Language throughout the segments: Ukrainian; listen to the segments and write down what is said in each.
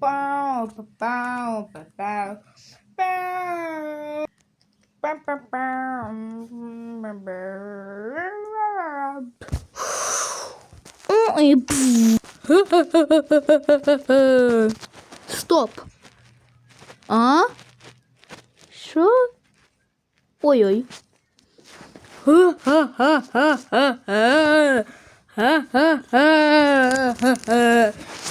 пау, пау, пау. Стоп. А? Що? Ой-ой.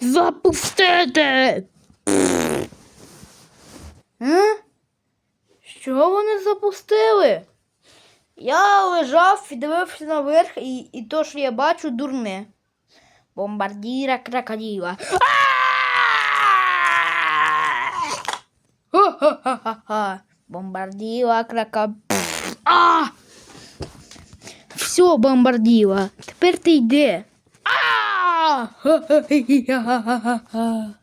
Запустити! Е? Що вони запустили? Я лежав і дивився наверх, і, і то, що я бачу, дурне. Бомбардіра крокодила. Бомбарділа крокодила. Все, бомбарділа. Тепер ти! Ха-ха-ха-ха-ха.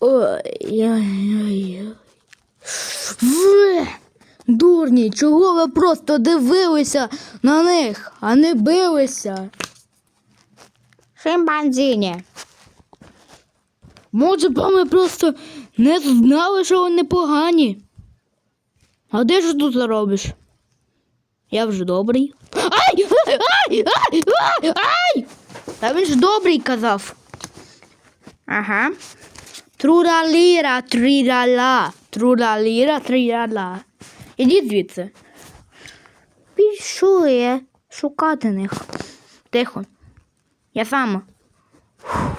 Ой-ой-ой. Дурні, чого ви просто дивилися на них, а не билися? Шимпанзіні. Може, б ми просто не знали, що вони погані. А де ж тут робиш? Я вже добрий. Ай! Ай! Ай! Ай! Ай! Та він ж добрий казав. Ага. Трураліра, трірала. Трураліра, трірала. Ідіть звідси. Пішли шукати них. Тихо. Я сама. Ш-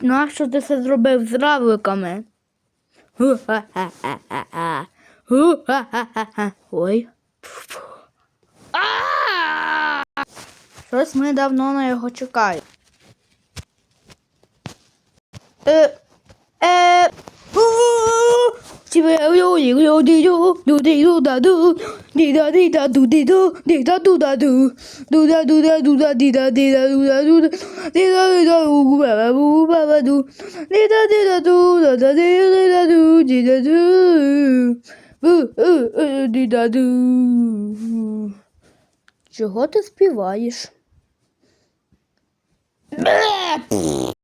Нащо ти це зробив з равликами? Ой. Щось ми давно на його чекаємо. Е, Чого ти співаєш?